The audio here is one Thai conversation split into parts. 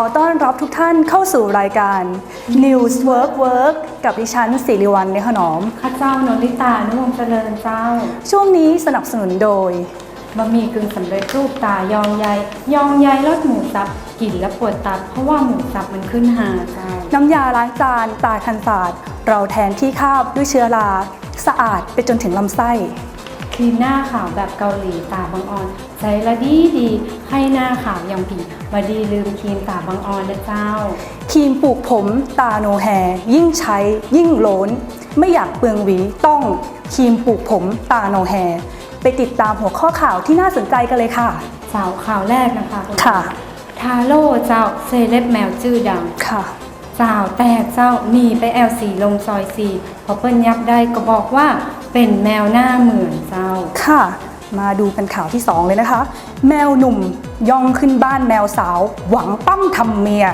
ขอต้อนรับทุกท่านเข้าสู่รายการ News Work Work กับดิฉันสิริวัลเนขนอม ข้าเจ้านนทิตา นุวงศ์เจริญเจ้า ช่วงนี้สนับสนุนโดย บะหมี่กึ่งสำเร็จรูปตายองใยยองใยรสหมูสับกลิ่นและปวดตับ เพราะว่าหมูสับมันขึ้นหาเจ้า น้ำยาล้างจานตาคันศาสตร์เราแทนที่คาบด้วยเชื้อรา สะอาดไปจนถึงลำไส้ค รีมหน้าขาวแบบเกาหลีตาบางออนใช้ละดีดีให้หน้าขาวยังผีบดีลืมครีมตาบางออนนะเจ้าครีมปลูกผมตาโนแฮยิ่งใช้ยิ่งโล้น ไม่อยากเปลืองหวีต้องครีมปลูกผมตาโนแฮไปติดตามหัวข้อข่าวที่น่าสนใจกันเลยค่ะเจ้าข่าวแรกนะคะณค่ะทาโร่เจ้าเซเลบแมวชื่อดังค่ะ เจ้าแตกเจ้ามีไปแอลสีลงซอยสีพอเปิ้ลยับได้ก็บอกว่าเป็นแมวหน้าเหมือนเจ้า ค่ะ มาดูกันข่าวที่ 2 เลยนะคะ แมวหนุ่มย่องขึ้นบ้านแมวสาว หวังปั้มทำเมีย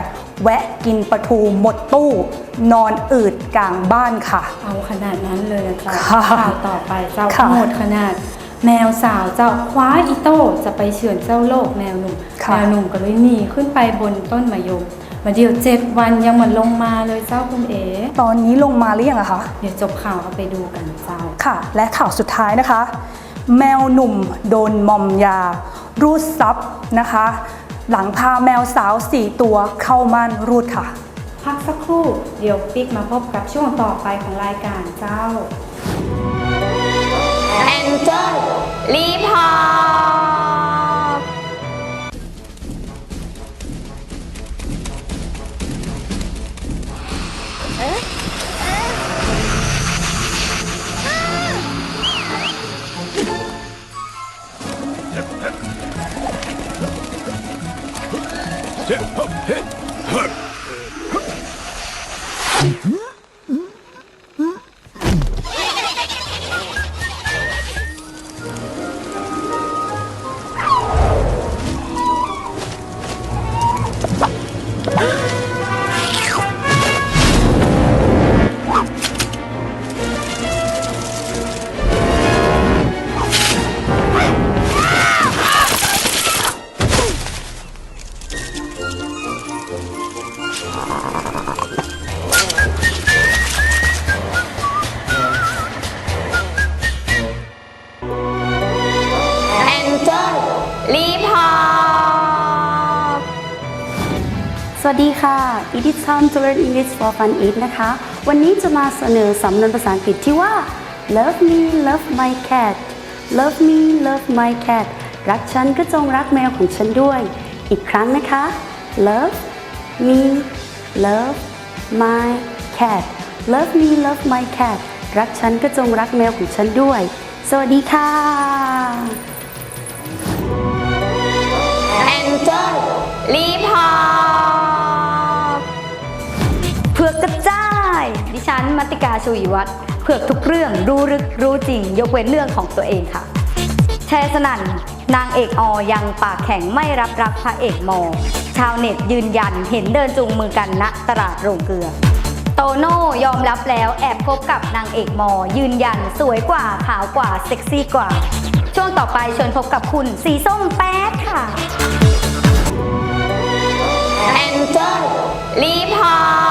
แวะกินปลาทูหมดตู้ นอนอืดกลางบ้านค่ะ เอาขนาดนั้นเลยนะเจ้าค่ะข่าวต่อไปเจ้าค่ะหมดขนาด แมวสาวเจ้าคว้าอีโต้จะไปเฉือนเจ้าโลกแมวหนุ่มค่ะ แมวหนุ่มก็เลยหนีขึ้นไปบนต้นมะยม มาเดียวเจ็ดวันยังไมันลงมาเลยเจ้าคุณเอ๋ตอนนี้ลงมาหรือยังอะคะ เดี๋ยวจบข่าวเอาไปดูกันเจ้า ค่ะ และข่าวสุดท้ายนะคะ แมวหนุ่มโดนมอมยา รูดซับนะคะ หลังพาแมวสาว 4 ตัวเข้าม่านรูดค่ะ พักสักครู่ เดี๋ยวปิ๊กมาพบกับช่วงต่อไปของรายการเจ้า แองเจิลรีพอร์ แสวัสดีค่ะ It is time to learn English for fun it นะคะ วันนี้จะมาเสนอสำนวนภาษาอังกฤษที่ว่า love me love my cat love me love my cat รักฉันก็จงรักแมวของฉันด้วย อีกครั้งนะคะ love me love my cat love me love my cat รักฉันก็จงรักแมวของฉันด้วย สวัสดีค่ะแองเจิลรีพอร์ ดิฉันมัตติกาชวีวัฒเผือกทุกเรื่องรู้ลึกรู้จริง ยกเว้นเรื่องของตัวเองค่ะ แชร์สนั่น นางเอกอยังปากแข็งไม่รับรักพระเอกมอ ชาวเน็ตยืนยันเห็นเดินจูงมือกันณตลาดโรงเกลือ โตโน่ยอมรับแล้วแอบคบกับนางเอกมอ ยืนยันสวยกว่าขาวกว่าเซ็กซี่กว่า ช่วงต่อไปเชิญพบกับคุณสีส้มแป๊ดค่ะ แองเจิลรีพอร์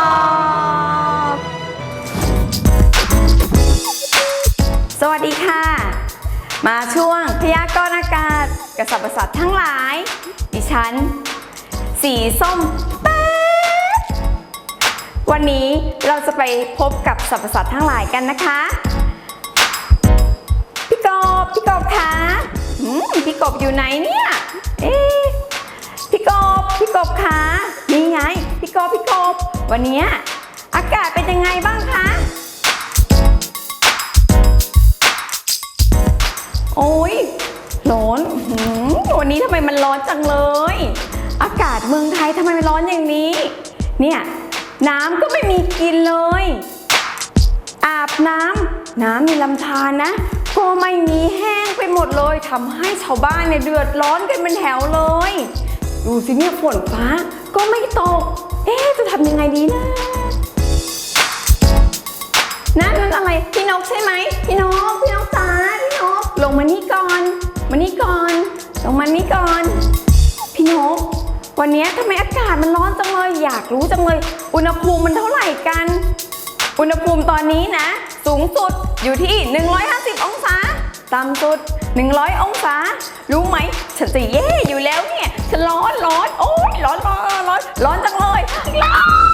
มาช่วงพยากรณ์อากาศกับสรรพสัตว์ทั้งหลาย ดิฉัน สีส้มแป๊ดวันนี้เราจะไปพบกับสรรพสัตว์ทั้งหลายกันนะคะ พี่กบพี่กบคะพี่กบอยู่ไหนเนี่ยเอ๊พี่กบพี่กบคะนี่ไง พี่กบพี่กบ วันนี้อากาศเป็นยังไงบ้างคะ โอ้ยร้อนวันนี้ทำไมมันร้อนจังเลย อากาศเมืองไทยทำไมมันร้อนอย่างนี้ เนี่ย น้ำก็ไม่มีกินเลย อาบน้ำน้ำมีลำธารนะ ก็ไม่มีแห้งไปหมดเลยทำให้ชาวบ้านเนี่ยเดือดร้อนกันเป็นแถวเลย ดูสิเนี่ยฝนฟ้าก็ไม่ตก เอ๊ะจะทำยังไงดีนะนั่นนั่นอะไรพี่นกใช่ไหมพี่นก มานี่ก่อน มานี่ก่อนลงมานี่ก่อน พี่นก วันนี้ทำไมอากาศมันร้อนจังเลย อยากรู้จังเลย อุณหภูมิมันเท่าไหร่กัน อุณหภูมิตอนนี้นะ สูงสุดอยู่ที่ 150 องศา ต่ำสุด 100 องศา รู้ไหมฉันจะแย่อยู่แล้วเนี่ย ฉันร้อนร้อน โอ๊ยร้อนร้อนร้อนร้อนจังเลยร้อน